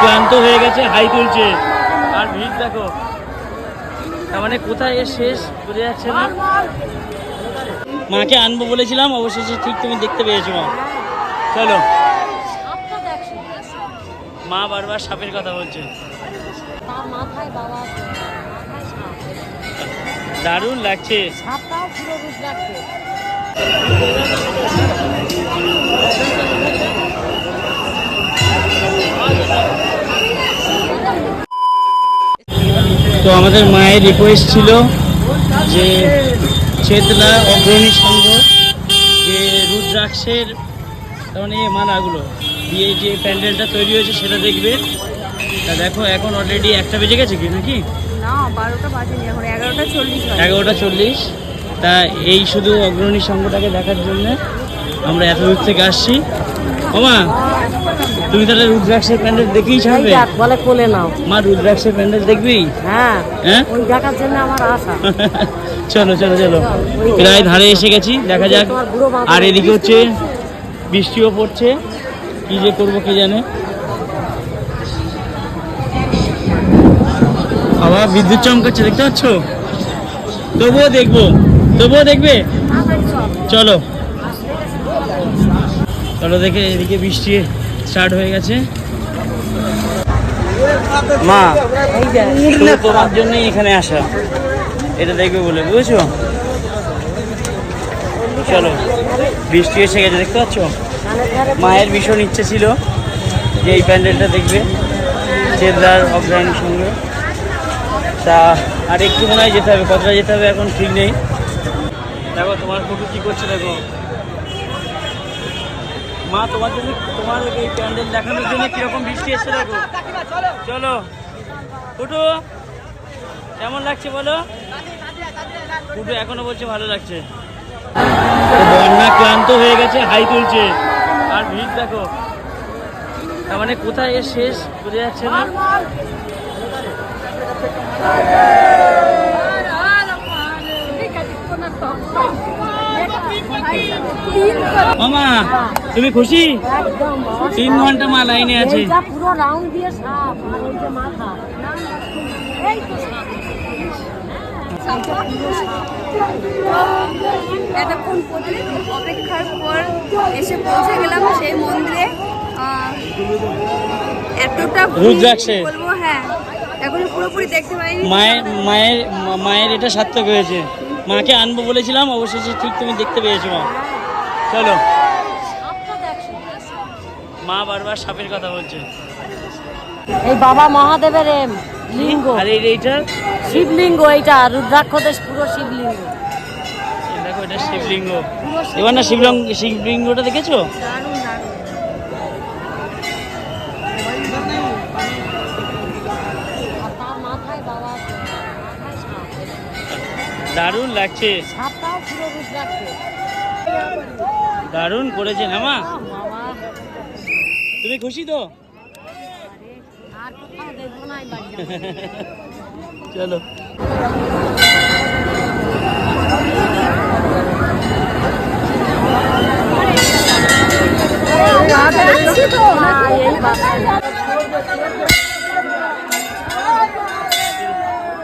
ক্লান্ত হয়ে গেছে, হাই তুলছে। আর ভিড় দেখো। তার মানে কোথায় এর শেষ? বোঝা যাচ্ছে না। মাকে আনব বলেছিলাম, অবশেষে ঠিক তুমি দেখতে পেয়েছ মা। চলো। মা বারবার সাপের কথা বলছে। দারুণ লাগছে। লাগছে তো আমাদের মায়ের রিকোয়েস্ট ছিল যে চেতলা অগ্রণী সংঘ যে রুদ্রাক্ষের মানে মালাগুলো দিয়ে যে প্যান্ডেলটা তৈরি হয়েছে সেটা দেখবে। তা দেখো এখন অলরেডি একটা বেজে গেছে কি নাকি? বারোটা এগারোটা চল্লিশ এগারোটা চল্লিশ। তা এই শুধু অগ্রণী সংঘটাকে দেখার জন্য আমরা এত দূর থেকে আসছি। ওমা তুমি তাহলে রুদ্রাক্ষের প্যান্ডেল দেখেই ছাড়বে? বলে কোলে নাও। মা রুদ্রাক্ষের প্যান্ডেল দেখবি? হ্যাঁ হ্যাঁ? ওই দেখার জন্য আমার আশা। চলো চলো চলো। প্রায় ধারে এসে গেছি দেখা যাক। আর এদিকে হচ্ছে বৃষ্টিও পড়ছে। কি যে করব কে জানে? আবার বিদ্যুৎ চমকাচ্ছে দেখতে পাচ্ছ? তবুও দেখব। তবুও দেখবে? চলো। চলো দেখে এদিকে বৃষ্টি। স্টার্ট হয়ে গেছে। মা তোমার জন্যই এখানে আসা। এটা দেখবে বলে বুঝেছ? চলো বৃষ্টি এসে গেছে দেখতে পাচ্ছ? মায়ের ভীষণ ইচ্ছে ছিল যে এই প্যান্ডেলটা দেখবে চেদার অগ্রায়ণীর সঙ্গে। তা আর একটু মনে হয় যেতে হবে কতটা যেতে হবে এখন ঠিক নেই। দেখো তোমার ফটো কি করছে দেখো? মা তোমার জন্য তোমার এই প্যান্ডেল দেখানোর জন্য কীরকম বৃষ্টি এসছে দেখো চলো ফুটু কেমন লাগছে বলো ফুটু এখনও বলছে ভালো লাগছে বন্যা ক্লান্ত হয়ে গেছে হাই তুলছে আর ভিড় দেখো তার মানে কোথায় এর শেষ বোঝা যাচ্ছে না মামা তুমি খুশি তিন ঘণ্টা মা লাইনে আছে পুরো রাউন্ড দিয়ে সাপ আর এই যে মাথা এই তো সাপ। সাপটা পুরো সাপ। এতক্ষণ অপেক্ষার পর এসে পৌঁছে গেলাম সেই মন্দিরে এতটা রুদ্রাক্ষে। বলব হ্যাঁ এখন পুরোপুরি দেখতে পাইনি মায়ের মায়ের মায়ের এটা সার্থক হয়েছে মাকে আনব বলেছিলাম অবশেষে ঠিক তুমি দেখতে পেয়েছ মা। চলো। মা বারবার সাপের কথা বলছে। এই বাবা মহাদেবের এম লিঙ্গ। আর এই এইটা? শিবলিঙ্গ এইটা রুদ্রাক্ষদেশ পুরো শিবলিঙ্গ। দেখো এটা শিবলিঙ্গ। এবার না শিবলিঙ্গ। শিবলিঙ্গটা দেখেছ? দারুণ দারুণ। দারুণ লাগছে। দারুণ করেছে না মা তুমি খুশি তো? চলো।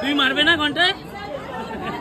তুমি মারবে না ঘন্টায়?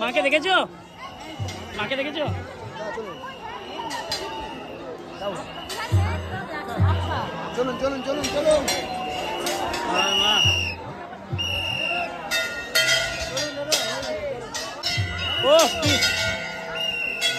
মাকে দেখেছ? মাকে দেখেছ? চলুন চলুন চলুন চলুন। ও কি?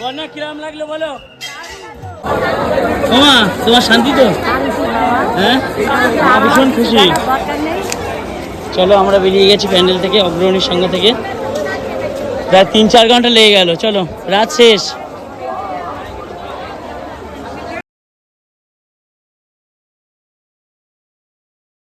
বন্যা কিরাম লাগল বলো? ওমা তোমার শান্তি তো? হ্যাঁ? ভীষণ খুশি। চলো আমরা বেরিয়ে গেছি প্যান্ডেল থেকে অগ্রণীর সঙ্গে থেকে। প্রায় তিন চার ঘণ্টা লেগে গেল চলো রাত শেষ।